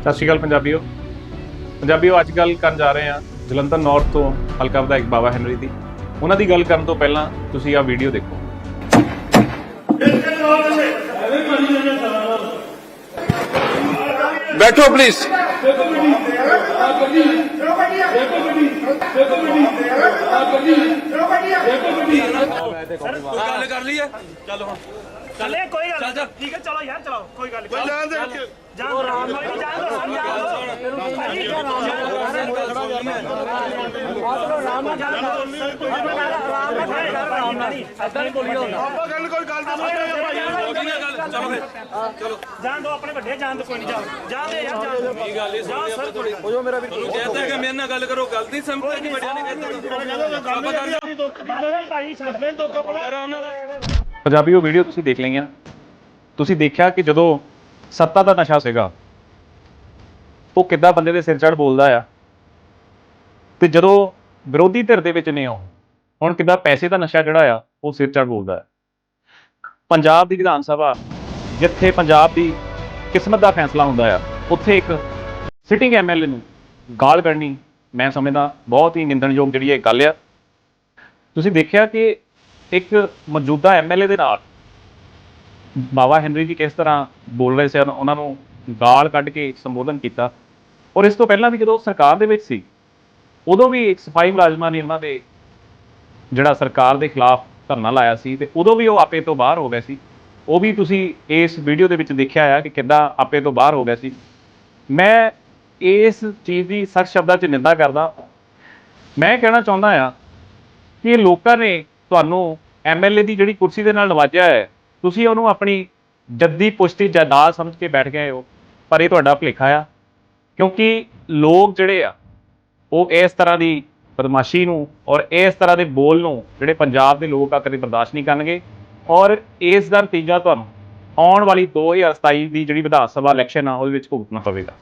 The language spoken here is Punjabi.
ਸਤਿ ਸ਼੍ਰੀ ਅਕਾਲ ਪੰਜਾਬੀਓ। ਪੰਜਾਬੀਓ ਅੱਜ ਗੱਲ ਕਰਨ ਜਾ ਰਹੇ ਹਾਂ ਜਲੰਧਰ ਨਾਰਥ ਤੋਂ ਹਲਕਾ ਵਿਧਾਇਕ ਬਾਬਾ ਹੈਨਰੀ ਦੀ। ਉਹਨਾਂ ਦੀ ਗੱਲ ਕਰਨ ਤੋਂ ਪਹਿਲਾਂ ਤੁਸੀਂ ਆਹ ਵੀਡੀਓ ਦੇਖੋ। ਬੈਠੋ ਪਲੀਜ਼ ਗੱਲ ਕਰ ਲਈ ਹੈ ਚੱਲ ਹੁਣ ਚੱਲੇ। ਕੋਈ ਗੱਲ ਨਹੀਂ ਠੀਕ ਹੈ ਚਲੋ ਯਾਰ ਚਲੋ ਕੋਈ ਗੱਲ ਨਹੀਂ। ਜਾਨ ਦੋ। ਜਾਨ ਆਰਾਮ ਨਾਲ ਜਾਨ ਦੋ ਆਪਾਂ ਗੱਲ ਕੋਈ ਗੱਲ ਤਾਂ ਸੁਣੋ ਗੱਲ ਚਲੋ ਚਲੋ ਜਾਨ ਦੋ ਆਪਣੇ ਵੱਡੇ ਜਾਨ ਦੋ ਕੋਈ ਨਹੀਂ ਜਾਨ ਜਾਨ ਦੇ ਯਾਰ ਜਾਨ ਕੀ ਗੱਲ ਹੈ ਜਾਨ ਸਰ ਕੋਈ ਤੁਹਾਨੂੰ ਕਹਿੰਦਾ ਕਿ ਮੇਰੇ ਨਾਲ ਗੱਲ ਕਰੋ ਗਲਤੀ ਸਮਝਦੇ ਨਹੀਂ ਵੱਡਿਆਂ ਨੇ ਕਹਿੰਦਾ ਆਪਾਂ ਕਰ ਭਾਈ ਸਾਡੇ ਦੁੱਖ ਆਰਾਮ ਨਾਲ ਪੰਜਾਬੀਓ ਵੀਡੀਓ ਤੁਸੀਂ ਦੇਖ ਲਈਆਂ। ਤੁਸੀਂ ਦੇਖਿਆ ਕਿ ਜਦੋਂ ਸੱਤਾ ਦਾ ਨਸ਼ਾ ਸੀਗਾ ਉਹ ਕਿੱਦਾਂ ਬੰਦੇ ਦੇ ਸਿਰ ਚੜ ਬੋਲਦਾ ਆ? ਤੇ ਜਦੋਂ ਵਿਰੋਧੀ ਧਿਰ ਦੇ ਵਿੱਚ ਨੇ ਉਹ, ਹੁਣ ਕਿੱਦਾਂ ਪੈਸੇ ਦਾ ਨਸ਼ਾ ਜਿਹੜਾ ਆ, ਉਹ ਸਿਰ ਚੜ ਬੋਲਦਾ ਹੈ ਪੰਜਾਬ ਦੀ ਵਿਧਾਨ ਸਭਾ, ਜਿੱਥੇ ਪੰਜਾਬ ਦੀ ਕਿਸਮਤ ਦਾ ਫੈਸਲਾ ਹੁੰਦਾ ਆ, ਉੱਥੇ ਇੱਕ ਸਿਟਿੰਗ ਐਮਐਲਏ ਨੂੰ ਗਾਲ ਕੱਢਣੀ ਮੈਂ ਸਮਝਦਾ, ਬਹੁਤ ਹੀ ਨਿੰਦਣਯੋਗ ਜਿਹੜੀ ਇਹ ਗੱਲ ਆ। ਤੁਸੀਂ ਦੇਖਿਆ ਕਿ ਇੱਕ ਮੌਜੂਦਾ ਐਮਐਲਏ ਦੇ ਨਾਲ ਬਾਬਾ ਹੈਨਰੀ ਜੀ ਕਿਸ ਤਰ੍ਹਾਂ ਬੋਲ ਰਹੇ ਸਨ, ਉਹਨਾਂ ਨੂੰ ਗਾਲ ਕੱਢ ਕੇ ਸੰਬੋਧਨ ਕੀਤਾ। ਔਰ ਇਸ ਤੋਂ ਪਹਿਲਾਂ ਵੀ ਜਦੋਂ ਸਰਕਾਰ ਦੇ ਵਿੱਚ ਸੀ, ਉਦੋਂ ਵੀ ਸਫ਼ਾਈ ਮੁਲਾਜ਼ਮਾਂ ਨੇ ਉਹਨਾਂ ਦੇ ਜਿਹੜਾ ਸਰਕਾਰ ਦੇ ਖਿਲਾਫ ਧਰਨਾ ਲਾਇਆ ਸੀ ਤੇ ਉਦੋਂ ਵੀ ਉਹ ਆਪੇ ਤੋਂ ਬਾਹਰ ਹੋ ਗਏ ਸੀ। ਉਹ ਵੀ ਤੁਸੀਂ ਇਸ ਵੀਡੀਓ ਦੇ ਵਿੱਚ ਦੇਖਿਆ ਆ ਕਿ ਕਿੱਦਾਂ ਆਪੇ ਤੋਂ ਬਾਹਰ ਹੋ ਗਏ ਸੀ। ਮੈਂ ਇਸ ਚੀਜ਼ ਦੀ ਸਖਤ ਸ਼ਬਦਾਂ 'ਚ ਨਿੰਦਾ ਕਰਦਾ। ਮੈਂ ਕਹਿਣਾ ਚਾਹੁੰਦਾ ਆ ਕਿ ਲੋਕਾਂ ਨੇ ਤੁਹਾਨੂੰ ਐਮਐਲਏ ਦੀ ਜਿਹੜੀ ਕੁਰਸੀ ਦੇ ਨਾਲ ਨਵਾਜਿਆ ਹੈ, ਤੁਸੀਂ ਉਹਨੂੰ ਆਪਣੀ ਜੱਦੀ ਪੁਸ਼ਤੀ ਜਾਇਦਾਦ ਸਮਝ ਕੇ ਬੈਠ ਗਏ ਹੋ। ਪਰ ਇਹ ਤੁਹਾਡਾ ਭੁਲੇਖਾ ਆ। ਕਿਉਂਕਿ ਲੋਕ ਜਿਹੜੇ ਆ, ਉਹ ਇਸ ਤਰ੍ਹਾਂ ਦੀ ਬਦਮਾਸ਼ੀ ਨੂੰ ਔਰ ਇਸ ਤਰ੍ਹਾਂ ਦੇ ਬੋਲ ਨੂੰ ਜਿਹੜੇ ਪੰਜਾਬ ਦੇ ਲੋਕ ਆ, ਕਦੇ ਬਰਦਾਸ਼ਤ ਨਹੀਂ ਕਰਨਗੇ। ਔਰ ਇਸ ਦਾ ਨਤੀਜਾ ਤੁਹਾਨੂੰ ਆਉਣ ਵਾਲੀ 2027 ਦੀ ਜਿਹੜੀ ਵਿਧਾਨ ਸਭਾ ਇਲੈਕਸ਼ਨ ਆ, ਉਹਦੇ ਵਿੱਚ ਭੁਗਤਣਾ ਪਵੇਗਾ।